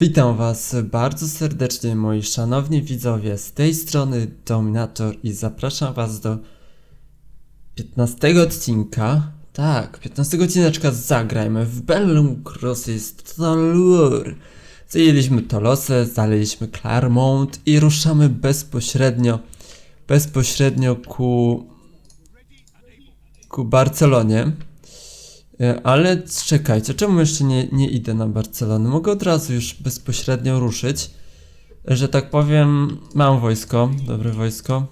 Witam Was bardzo serdecznie, moi szanowni widzowie. Z tej strony Dominator i zapraszam Was do 15 odcinka. Tak, 15 odcineczka zagrajmy w Bellum Crosses Totalur. Zajęliśmy Tolosę, zaleliśmy Claremont i ruszamy bezpośrednio, bezpośrednio ku, ku Barcelonie. E, Ale czekajcie, czemu jeszcze nie, nie idę na Barcelonę? Mogę od razu już bezpośrednio ruszyć. Że tak powiem, mam wojsko, dobre wojsko.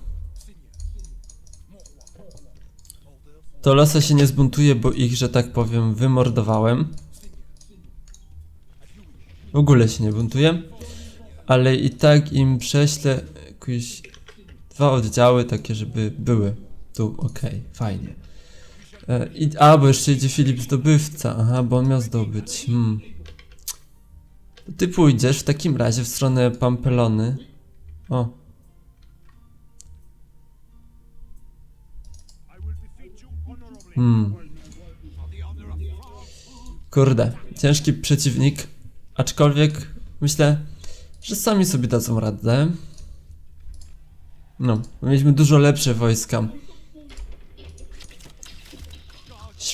To losa się nie zbuntuje, bo ich, że tak powiem, wymordowałem. W ogóle się nie buntuje. Ale i tak im prześlę jakieś dwa oddziały takie, żeby były tu, okej, fajnie. E, I, a, bo jeszcze idzie Filip zdobywca. Aha, bo on miał zdobyć. Hmm. Ty pójdziesz w takim razie w stronę Pampelony. O. Hmm. Kurde, ciężki przeciwnik. Aczkolwiek myślę, że sami sobie dadzą radę. No, mieliśmy dużo lepsze wojska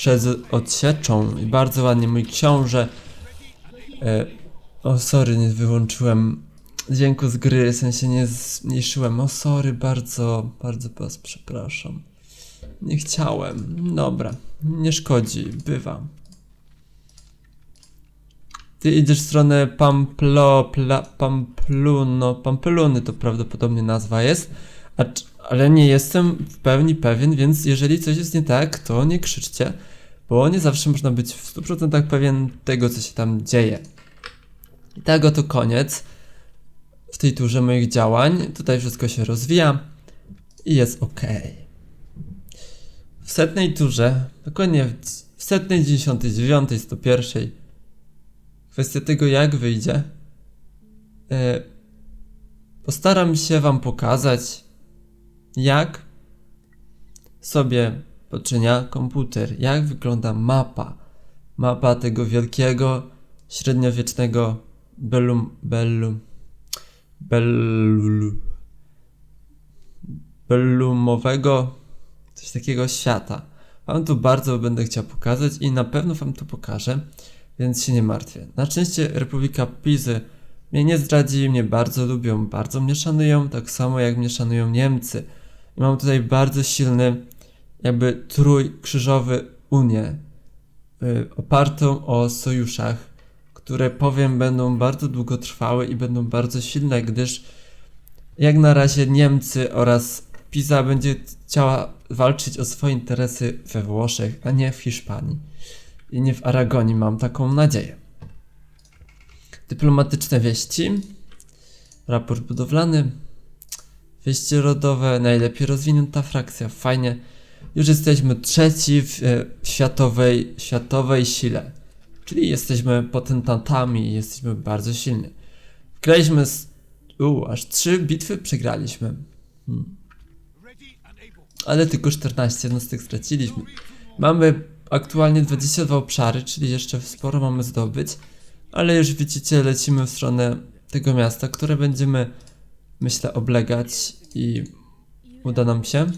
szedł odsieczą i bardzo ładnie mój książę. E, o, sorry, nie wyłączyłem dźwięku z gry, w sensie nie zmniejszyłem. O, sorry, bardzo, bardzo was przepraszam. Nie chciałem. Dobra, nie szkodzi, bywa. Ty idziesz w stronę Pamplo, pla, Pampluny to prawdopodobnie nazwa jest, ale nie jestem w pełni pewien, więc jeżeli coś jest nie tak, to nie krzyczcie, bo nie zawsze można być w 100% pewien tego, co się tam dzieje. I tak oto koniec w tej turze moich działań. Tutaj wszystko się rozwija i jest ok. W setnej turze, dokładnie w, setnej, 99, 101, kwestia tego jak wyjdzie, e, postaram się wam pokazać, jak sobie poczynia komputer, jak wygląda mapa. Mapa tego wielkiego, średniowiecznego Bellum, Bellum, Bellum, Bellumowego, coś takiego świata. Wam tu bardzo będę chciał pokazać i na pewno wam to pokażę, więc się nie martwię. Na szczęście Republika Pizy mnie nie zdradzi, mnie bardzo lubią, bardzo mnie szanują, tak samo jak mnie szanują Niemcy. I mam tutaj bardzo silny, jakby trójkrzyżowy Unię, y, opartą o sojuszach, które powiem będą bardzo długotrwałe i będą bardzo silne, gdyż jak na razie Niemcy oraz Pisa będzie chciała walczyć o swoje interesy we Włoszech, a nie w Hiszpanii. I nie w Aragonii, mam taką nadzieję. Dyplomatyczne wieści. Raport budowlany. Wieści rodowe, najlepiej rozwinięta frakcja, fajnie. Już jesteśmy trzeci w e, światowej, światowej sile. Czyli jesteśmy potentantami i jesteśmy bardzo silni. Wgraliśmy z... U, aż trzy bitwy przegraliśmy. Hmm. Ale tylko 14 jednostek straciliśmy. Mamy aktualnie 22 obszary, czyli jeszcze sporo mamy zdobyć. Ale już widzicie, lecimy w stronę tego miasta, które będziemy, myślę, oblegać i uda nam się.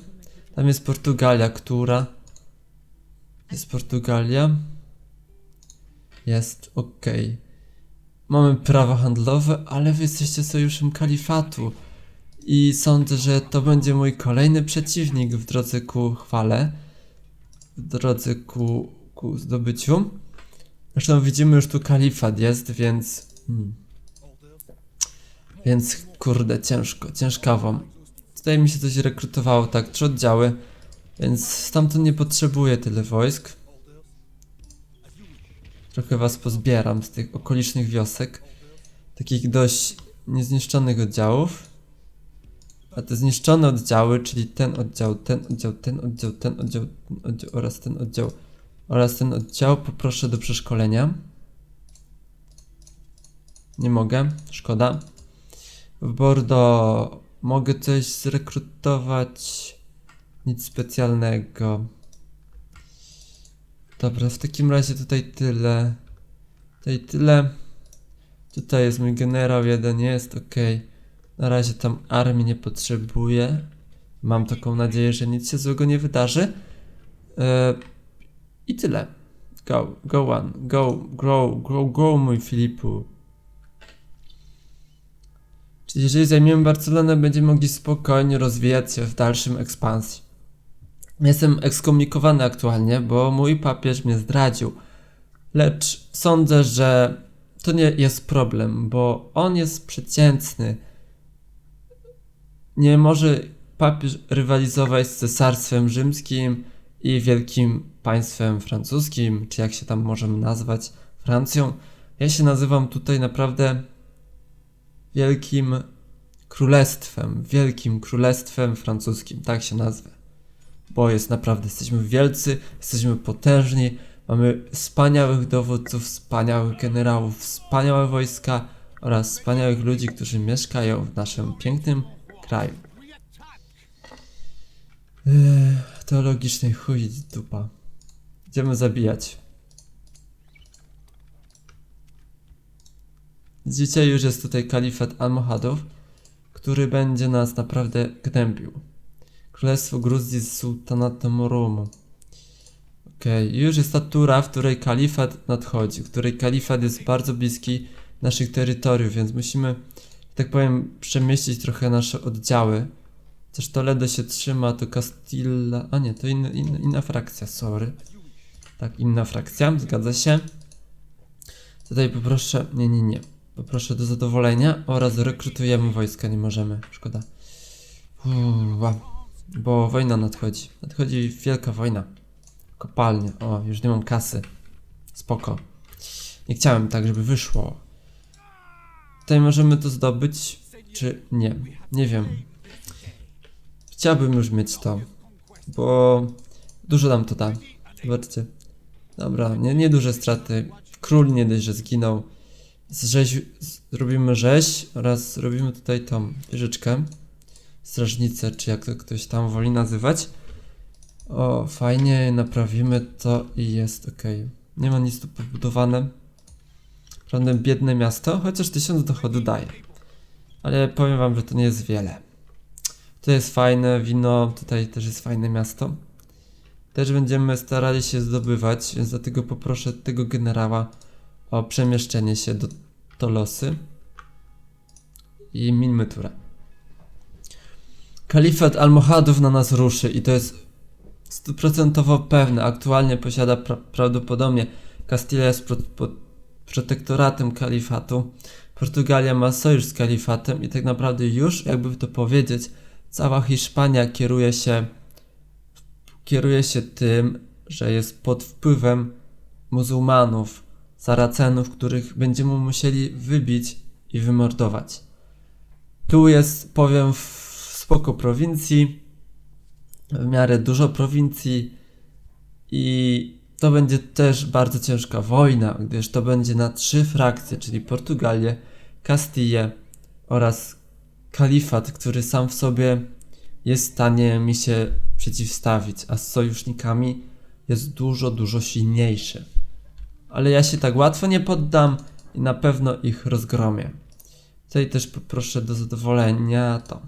Tam jest Portugalia, która. Jest Portugalia. Jest ok. Mamy prawa handlowe, ale wy jesteście sojuszem kalifatu. I sądzę, że to będzie mój kolejny przeciwnik w drodze ku chwale. W drodze ku, ku zdobyciu. Zresztą widzimy już tu kalifat jest, więc. Hmm. Więc kurde, ciężko, ciężkawo. Tutaj mi się coś rekrutowało, tak, trzy oddziały, więc stamtąd nie potrzebuję tyle wojsk. Trochę was pozbieram z tych okolicznych wiosek, takich dość niezniszczonych oddziałów. A te zniszczone oddziały, czyli ten oddział, ten oddział, ten oddział, ten oddział, ten oddział oraz ten oddział oraz ten oddział poproszę do przeszkolenia. Nie mogę, szkoda. W Bordeaux mogę coś zrekrutować. Nic specjalnego. Dobra, w takim razie tutaj tyle. Tutaj tyle. Tutaj jest mój generał jeden, jest ok. Na razie tam armii nie potrzebuję. Mam taką nadzieję, że nic się złego nie wydarzy. E, I tyle. Go, go one, go, grow, grow, go mój Filipu. Jeżeli zajmiemy Barcelonę, będziemy mogli spokojnie rozwijać się w dalszym ekspansji. Jestem ekskomunikowany aktualnie, bo mój papież mnie zdradził. Lecz sądzę, że to nie jest problem, bo on jest przeciętny. Nie może papież rywalizować z cesarstwem rzymskim i wielkim państwem francuskim, czy jak się tam możemy nazwać, Francją. Ja się nazywam tutaj naprawdę wielkim królestwem, wielkim królestwem francuskim, tak się nazwę. Bo jest naprawdę, jesteśmy wielcy, jesteśmy potężni, mamy wspaniałych dowódców, wspaniałych generałów, wspaniałe wojska oraz wspaniałych ludzi, którzy mieszkają w naszym pięknym kraju. Ech, teologiczny chuj dupa. Idziemy zabijać. Dzisiaj już jest tutaj kalifat Almohadów, który będzie nas naprawdę gnębił. Królestwo Gruzji z sultanatem Rumu. Okej, już jest ta tura, w której kalifat nadchodzi, w której kalifat jest bardzo bliski naszych terytoriów, więc musimy, tak powiem, przemieścić trochę nasze oddziały. Też Toledo się trzyma, to Castilla... A nie, to inna, inna, inna frakcja, sorry. Tak, inna frakcja, zgadza się. Tutaj poproszę... Nie, nie, nie. Poproszę do zadowolenia oraz rekrutujemy wojska, nie możemy, szkoda. Uwa, bo wojna nadchodzi. Nadchodzi wielka wojna. Kopalnie. O, już nie mam kasy. Spoko. Nie chciałem tak, żeby wyszło. Tutaj możemy to zdobyć, czy nie? Nie wiem. Chciałbym już mieć to, bo dużo nam to da. Zobaczcie. Dobra, nie, nie duże straty. Król nie dość, że zginął. Z rzeź, zrobimy rzeź oraz zrobimy tutaj tą wieżyczkę. Strażnicę, czy jak to ktoś tam woli nazywać. O, fajnie, naprawimy to i jest ok. Nie ma nic tu pobudowane. Prawda, biedne miasto, chociaż tysiąc dochodu daje. Ale powiem wam, że to nie jest wiele. To jest fajne wino, tutaj też jest fajne miasto. Też będziemy starali się zdobywać, więc dlatego poproszę tego generała o przemieszczenie się do Tolosy. I minmy turę. Kalifat Almohadów na nas ruszy i to jest stuprocentowo pewne. Aktualnie posiada pra prawdopodobnie Castilla jest pod, pod protektoratem kalifatu. Portugalia ma sojusz z kalifatem i tak naprawdę już, jakby to powiedzieć, cała Hiszpania kieruje się kieruje się tym, że jest pod wpływem muzułmanów, Saracenów, których będziemy musieli wybić i wymordować. Tu jest, powiem, w spoko prowincji, w miarę dużo prowincji i to będzie też bardzo ciężka wojna, gdyż to będzie na trzy frakcje, czyli Portugalię, Kastylię oraz kalifat, który sam w sobie jest w stanie mi się przeciwstawić, a z sojusznikami jest dużo, dużo silniejszy. Ale ja się tak łatwo nie poddam i na pewno ich rozgromię. Tutaj też poproszę do zadowolenia to.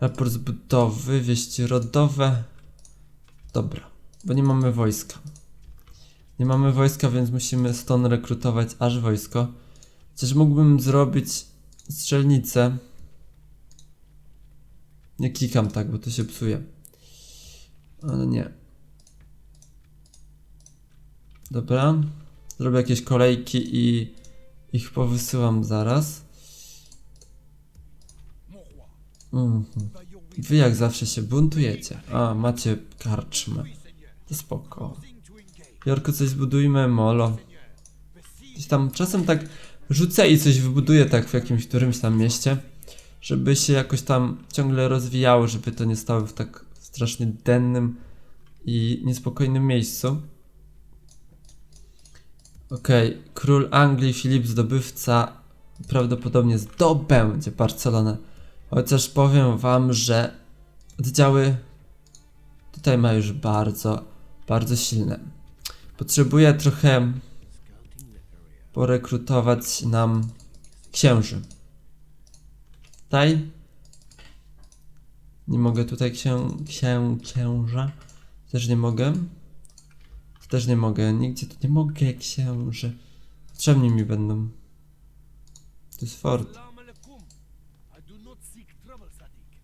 Raport zbudowy, wieści rodowe. Dobra, bo nie mamy wojska. Nie mamy wojska, więc musimy stąd rekrutować aż wojsko. Chociaż mógłbym zrobić strzelnicę. Nie klikam tak, bo to się psuje. Ale nie. Dobra. Zrobię jakieś kolejki i ich powysyłam zaraz. Mhm. Wy jak zawsze się buntujecie. A, macie karczmę. To spoko. Jorku, coś zbudujmy, molo. Gdzieś tam czasem tak rzucę i coś wybuduję tak w jakimś którymś tam mieście, żeby się jakoś tam ciągle rozwijało, żeby to nie stało w tak strasznie dennym i niespokojnym miejscu. Okej, okay. król Anglii Filip zdobywca prawdopodobnie zdobędzie Barcelonę. Chociaż powiem wam, że oddziały tutaj ma już bardzo, bardzo silne. Potrzebuję trochę porekrutować nam księży. Tutaj. Nie mogę tutaj księ, księ, księża. Też nie mogę. Też nie mogę. Nigdzie tu nie mogę księży. Potrzebni mi będą. To jest fort.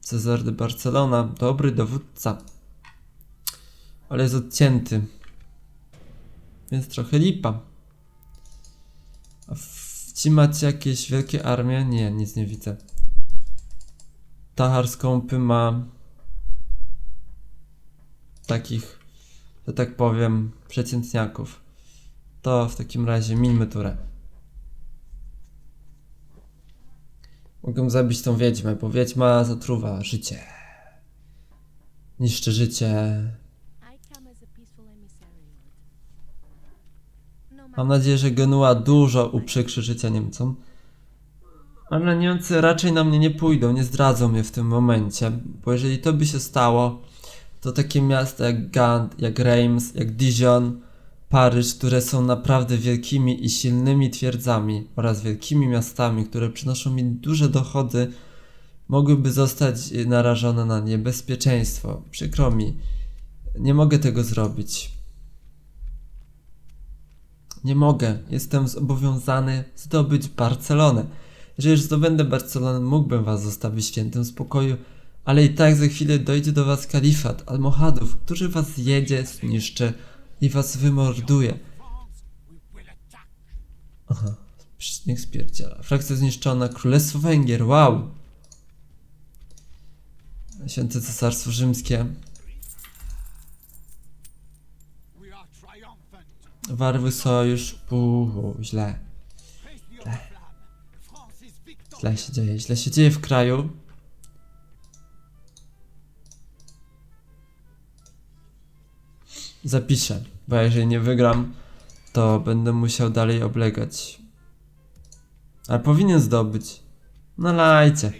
Cezar de Barcelona. Dobry dowódca. Ale jest odcięty. Więc trochę lipa. A w... ci macie jakieś wielkie armie? Nie, nic nie widzę. Tahar skąpy ma takich, że tak powiem, przeciętniaków. To w takim razie mińmy turę. Mogę zabić tą wiedźmę, bo wiedźma zatruwa życie. Niszczy życie. Mam nadzieję, że Genua dużo uprzykrzy życia Niemcom. Ale Niemcy raczej na mnie nie pójdą, nie zdradzą mnie w tym momencie, bo jeżeli to by się stało, to takie miasta jak Gand, jak Reims, jak Dijon, Paryż, które są naprawdę wielkimi i silnymi twierdzami oraz wielkimi miastami, które przynoszą mi duże dochody, mogłyby zostać narażone na niebezpieczeństwo. Przykro mi, nie mogę tego zrobić. Nie mogę. Jestem zobowiązany zdobyć Barcelonę. Jeżeli już zdobędę Barcelonę, mógłbym was zostawić w świętym spokoju, ale i tak za chwilę dojdzie do was kalifat almohadów, który was jedzie, zniszczy i was wymorduje. Aha, niech spierdziela. Frakcja zniszczona, Królestwo Węgier, wow! Święte Cesarstwo Rzymskie. Warwy Sojusz, uuu, źle. Źle się dzieje, źle się dzieje w kraju. Zapiszę, bo jeżeli nie wygram, to będę musiał dalej oblegać. Ale powinien zdobyć. No lajcie.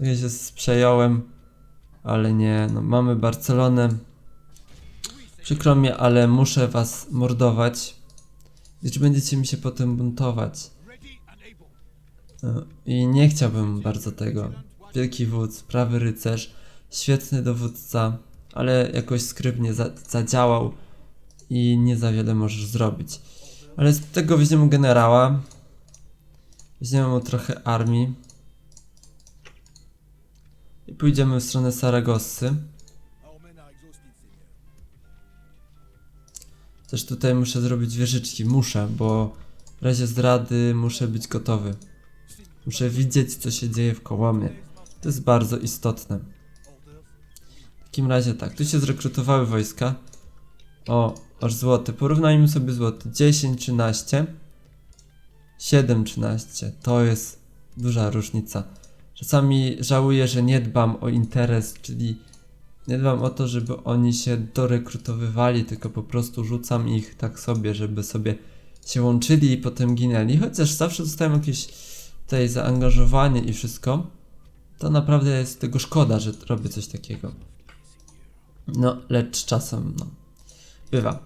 Ja się przejąłem, ale nie, no mamy Barcelonę. Przykro mi, ale muszę was mordować. Gdyż będziecie mi się potem buntować. I nie chciałbym bardzo tego. Wielki wódz, prawy rycerz, świetny dowódca, ale jakoś skrypt nie za zadziałał i nie za wiele możesz zrobić. Ale z tego weźmiemy generała. Weźmiemy mu trochę armii. I pójdziemy w stronę Saragossy. Też tutaj muszę zrobić wieżyczki. Muszę, bo w razie zdrady muszę być gotowy. Muszę widzieć, co się dzieje w Kołomie. To jest bardzo istotne. W takim razie tak, tu się zrekrutowały wojska. O, aż złote. Porównajmy sobie złote. 10, 13. 7, 13. To jest duża różnica. Czasami żałuję, że nie dbam o interes, czyli nie dbam o to, żeby oni się dorekrutowywali, tylko po prostu rzucam ich tak sobie, żeby sobie się łączyli i potem ginęli. Chociaż zawsze dostałem jakieś tutaj zaangażowanie i wszystko. To naprawdę jest tego szkoda, że robię coś takiego. No, lecz czasem, no. Bywa.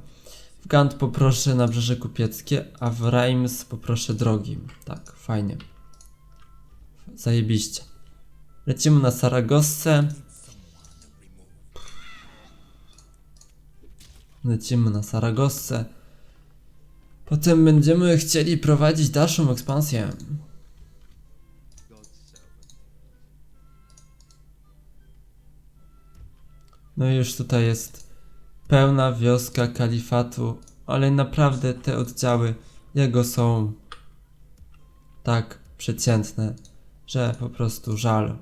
W Gant poproszę Nabrzeże Kupieckie, a w Reims poproszę drogi. Tak, fajnie. Zajebiście. Lecimy na Saragossę. Lecimy na Saragossę. Potem będziemy chcieli prowadzić dalszą ekspansję. No i już tutaj jest pełna wioska kalifatu, ale naprawdę te oddziały jego są tak przeciętne, że po prostu żal.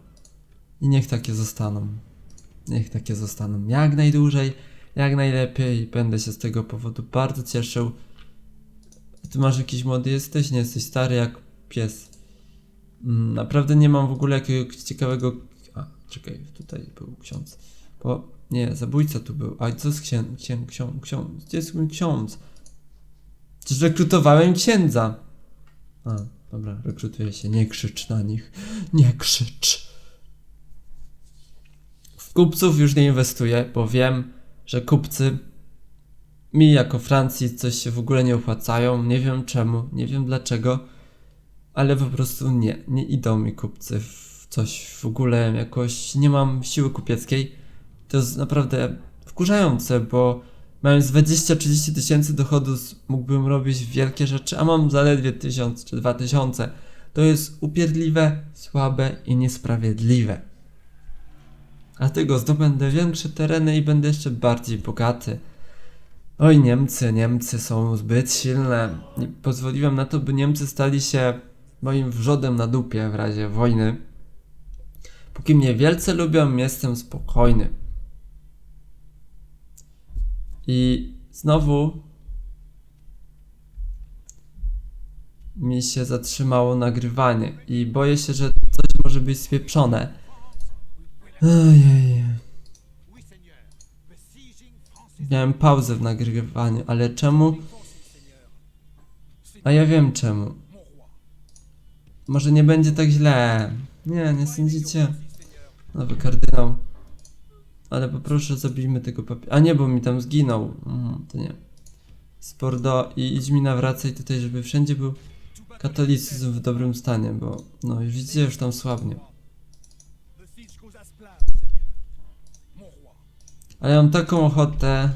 I niech takie zostaną. Niech takie zostaną jak najdłużej, jak najlepiej. Będę się z tego powodu bardzo cieszył. Ty masz jakiś młody jesteś? Nie jesteś stary jak pies. Mm, Naprawdę nie mam w ogóle jakiegoś ciekawego. A, czekaj, tutaj był ksiądz. Bo nie, zabójca tu był. A co z księ... księ... ksią... ksiądz? Gdzie jest mój ksiądz? Przecież rekrutowałem księdza. A, dobra, rekrutuję się. Nie krzycz na nich. Nie krzycz. W kupców już nie inwestuję, bo wiem, że kupcy mi jako Francji coś się w ogóle nie opłacają. Nie wiem czemu, nie wiem dlaczego, ale po prostu nie, nie idą mi kupcy w coś w ogóle jakoś nie mam siły kupieckiej. To jest naprawdę wkurzające, bo mając 20-30 tysięcy dochodu mógłbym robić wielkie rzeczy, a mam zaledwie 1000 czy 2000. To jest upierdliwe, słabe i niesprawiedliwe. Dlatego zdobędę większe tereny i będę jeszcze bardziej bogaty. Oj, Niemcy, Niemcy są zbyt silne. Nie pozwoliłem na to, by Niemcy stali się moim wrzodem na dupie w razie wojny. Póki mnie wielce lubią, jestem spokojny. I znowu mi się zatrzymało nagrywanie i boję się, że coś może być spieprzone. Ojej. Miałem pauzę w nagrywaniu, ale czemu? A ja wiem czemu. Może nie będzie tak źle. Nie, nie sądzicie? Nowy kardynał. Ale poproszę, zabijmy tego papieru. A nie, bo mi tam zginął. Mhm, to nie. Spordo i idź mi nawracaj tutaj, żeby wszędzie był katolicyzm w dobrym stanie, bo no widzicie, już tam słabnie. Ale mam taką ochotę.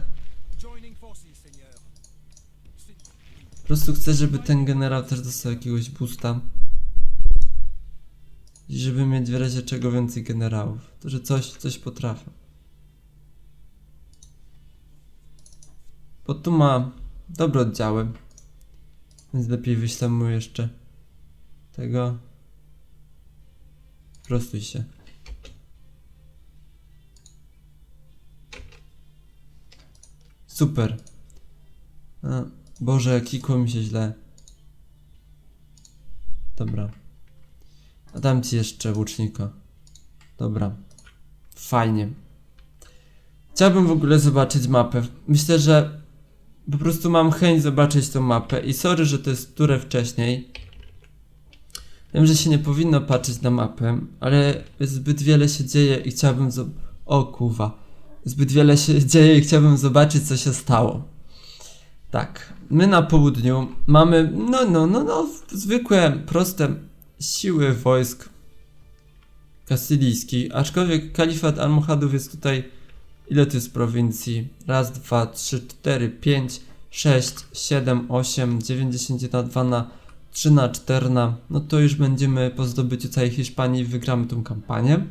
Po prostu chcę, żeby ten generał też dostał jakiegoś boosta. I żeby mieć w razie czego więcej generałów. To, że coś, coś potrafię. Bo tu ma dobre oddziały. Więc lepiej wyślę mu jeszcze tego. Prostuj się. Super. A, Boże, kikło mi się źle. Dobra. A dam ci jeszcze łucznika. Dobra. Fajnie. Chciałbym w ogóle zobaczyć mapę. Myślę, że po prostu mam chęć zobaczyć tą mapę i sorry, że to jest turę wcześniej. Wiem, że się nie powinno patrzeć na mapę, ale zbyt wiele się dzieje i chciałbym zob... O kuwa. Zbyt wiele się dzieje i chciałbym zobaczyć, co się stało. Tak, my na południu mamy, no, no, no, no, zwykłe, proste siły wojsk kasylijskich, aczkolwiek kalifat Almohadów jest tutaj, ile to jest prowincji? Raz, dwa, trzy, cztery, pięć, sześć, siedem, osiem, dziewięćdziesiąt na dwa na trzy na cztery na, no to już będziemy po zdobyciu całej Hiszpanii wygramy tą kampanię.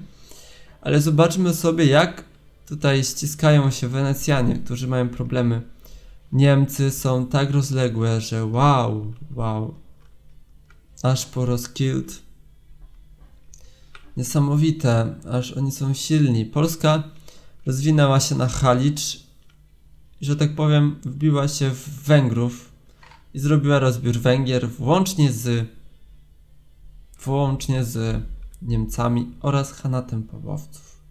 Ale zobaczmy sobie, jak tutaj ściskają się Wenecjanie, którzy mają problemy. Niemcy są tak rozległe, że wow, wow. Aż po Roskilde. Niesamowite, aż oni są silni. Polska rozwinęła się na Halicz że tak powiem, wbiła się w Węgrów i zrobiła rozbiór Węgier włącznie z włącznie z Niemcami oraz Hanatem Pawłowców.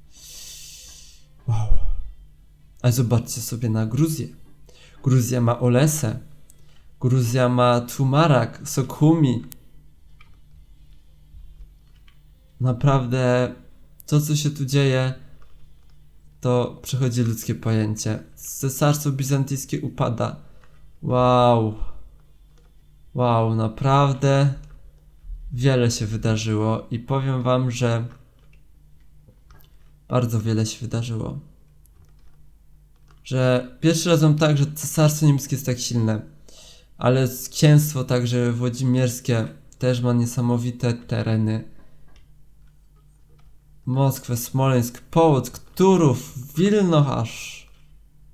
Wow. A zobaczcie sobie na Gruzję. Gruzja ma Olesę. Gruzja ma Tumarak, Sokhumi. Naprawdę to, co się tu dzieje, to przechodzi ludzkie pojęcie. Cesarstwo bizantyjskie upada. Wow. Wow, naprawdę wiele się wydarzyło i powiem wam, że bardzo wiele się wydarzyło że pierwszy raz mam tak, że cesarstwo niemieckie jest tak silne, ale księstwo także włodzimierskie też ma niesamowite tereny. Moskwę, Smoleńsk, Połock, Turów, Wilno aż.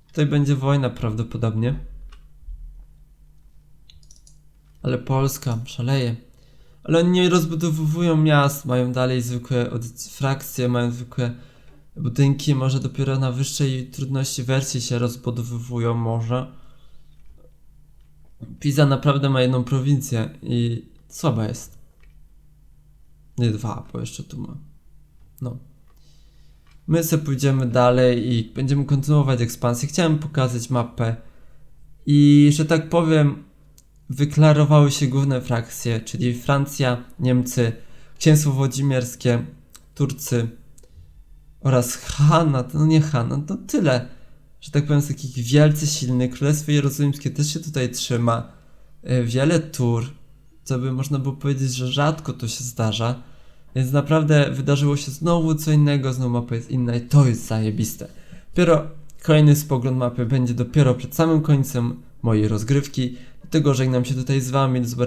Tutaj będzie wojna prawdopodobnie. Ale Polska szaleje. Ale oni nie rozbudowują miast, mają dalej zwykłe frakcje, mają zwykłe budynki może dopiero na wyższej trudności wersji się rozbudowywują może. Pisa naprawdę ma jedną prowincję i słaba jest. Nie dwa, bo jeszcze tu ma. No. My sobie pójdziemy dalej i będziemy kontynuować ekspansję. Chciałem pokazać mapę i, że tak powiem, wyklarowały się główne frakcje, czyli Francja, Niemcy, Księstwo Włodzimierskie, Turcy, oraz Hanna, no nie Hanna, to tyle. że tak powiem, jest takich wielce silny. Królestwo Jerozolimskie też się tutaj trzyma. E, Wiele tur, co by można było powiedzieć, że rzadko to się zdarza. Więc naprawdę wydarzyło się znowu co innego, znowu mapa jest inna i to jest zajebiste. Dopiero kolejny spogląd mapy będzie dopiero przed samym końcem mojej rozgrywki. Dlatego żegnam się tutaj z wami, do zobaczenia